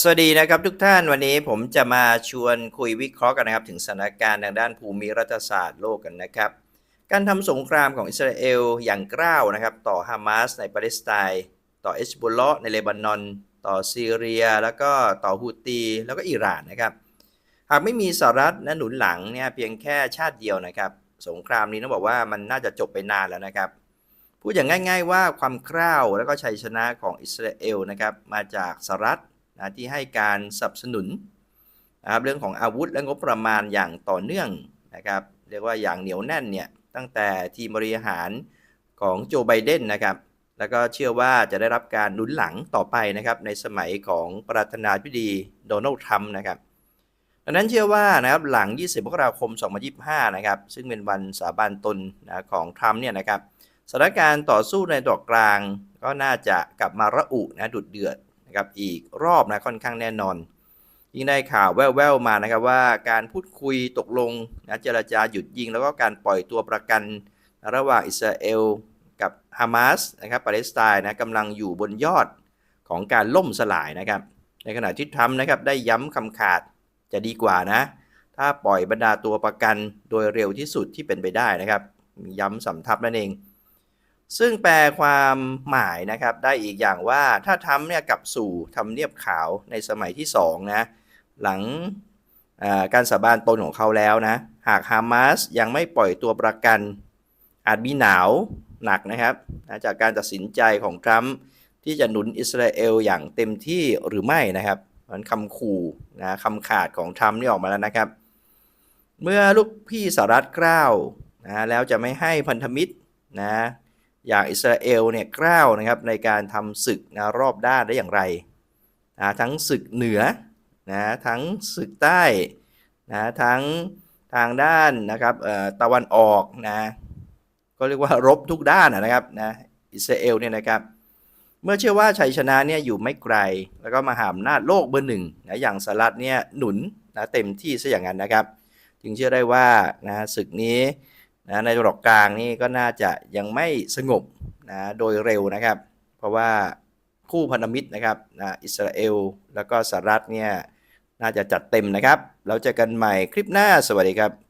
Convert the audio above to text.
สวัสดีนะครับทุกท่านวันนี้ผมจะมาชวนคุยวิเคราะห์กันนะครับ ถึงสถานการณ์ทางด้านภูมิรัฐศาสตร์โลกกันนะครับ การทำสงครามของอิสราเอลอย่างกล้าวนะครับ ต่อฮามาสในปาเลสไตน์ต่อเอชบุลเลาะในเลบานอน ต่อซีเรีย แล้วก็ต่อฮูตีแล้วก็อิหร่านนะครับ หากไม่มีสหรัฐนะหนุนหลังเนี่ยเพียงแค่ชาติเดียวนะครับ สงครามนี้ต้องบอกว่ามันน่าจะจบไปนานแล้วนะครับพูดอย่างง่าย ๆ ว่าความกล้าวแล้วก็ชัยชนะของอิสราเอลนะครับมาจากสหรัฐ นะที่ให้การสนับสนุนนะครับเรื่องของอาวุธและงบประมาณอย่างต่อเนื่องนะครับเรียกว่าอย่างเหนียวแน่นเนี่ยตั้งแต่ทีมบริหารของโจไบเดนนะครับแล้วก็เชื่อว่าจะได้รับการหนุนหลังต่อไปนะครับในสมัยของประธานาธิบดีโดนัลด์ทรัมป์นะครับดังนั้นเชื่อว่านะครับหลัง 20มกราคม 2025 นะครับซึ่งเป็นวันสาบานตนนะของทรัมป์เนี่ยนะครับสถานการณ์ต่อสู้ในดอกกลางก็น่าจะกลับมาระอุนะดุดเดือด นะครับอีกรอบนะค่อนข้างแน่นอน ยิ่งได้ข่าวแว่วๆมานะครับว่าการพูดคุยตกลงนะเจรจาหยุดยิง แล้วก็การปล่อยตัวประกันระหว่างอิสราเอลกับฮามาสนะครับปาเลสไตน์นะกำลังอยู่บนยอดของการล่มสลายนะครับ ในขณะที่ทรัมป์นะครับได้ย้ำคำขาดจะดีกว่านะ ถ้าปล่อยบรรดาตัวประกันโดยเร็วที่สุดที่เป็นไปได้นะครับ ย้ำสำทับนั่นเอง ซึ่งแปลความหมายนะครับได้อีกอย่างว่าถ้าทำเนี่ยกลับสู่ทำเนียบขาวในสมัยที่2นะหลังการสาบานตนของเขาแล้วนะ หากฮามาสยังไม่ปล่อยตัวประกัน อาจมีหนาวหนักนะครับจากการตัดสินใจของทรัมป์ที่จะหนุนอิสราเอลอย่างเต็มที่หรือไม่นะครับมันคำขู่นะคำขาดของทรัมป์นี่ออกมาแล้วนะครับ เมื่อลูกพี่สหรัฐกล้าวนะแล้วจะไม่ให้พันธมิตรนะ อย่างอิสราเอลเนี่ยกล้าวนะครับในการทำศึกนะรอบด้านได้อย่างไรนะทั้งศึกเหนือนะทั้งศึกใต้นะทั้งทางด้านนะครับตะวันออกนะก็เรียกว่ารบทุกด้านนะครับนะอิสราเอลเนี่ยนะครับเมื่อเชื่อว่าชัยชนะเนี่ยอยู่ไม่ไกล แล้วก็มาหาอำนาจโลกเบอร์หนึ่งนะอย่างสหรัฐเนี่ยหนุนนะเต็มที่ซะอย่างนั้นนะครับ จึงเชื่อได้ว่านะศึกนี้ นะในตะวันออกกลางนี่ก็น่าจะยังไม่สงบนะโดยเร็วนะครับ เพราะว่าคู่พันธมิตรนะครับนะอิสราเอลแล้วก็สหรัฐเนี่ยน่าจะจัดเต็มนะครับ เราจะกันใหม่คลิปหน้าสวัสดีครับ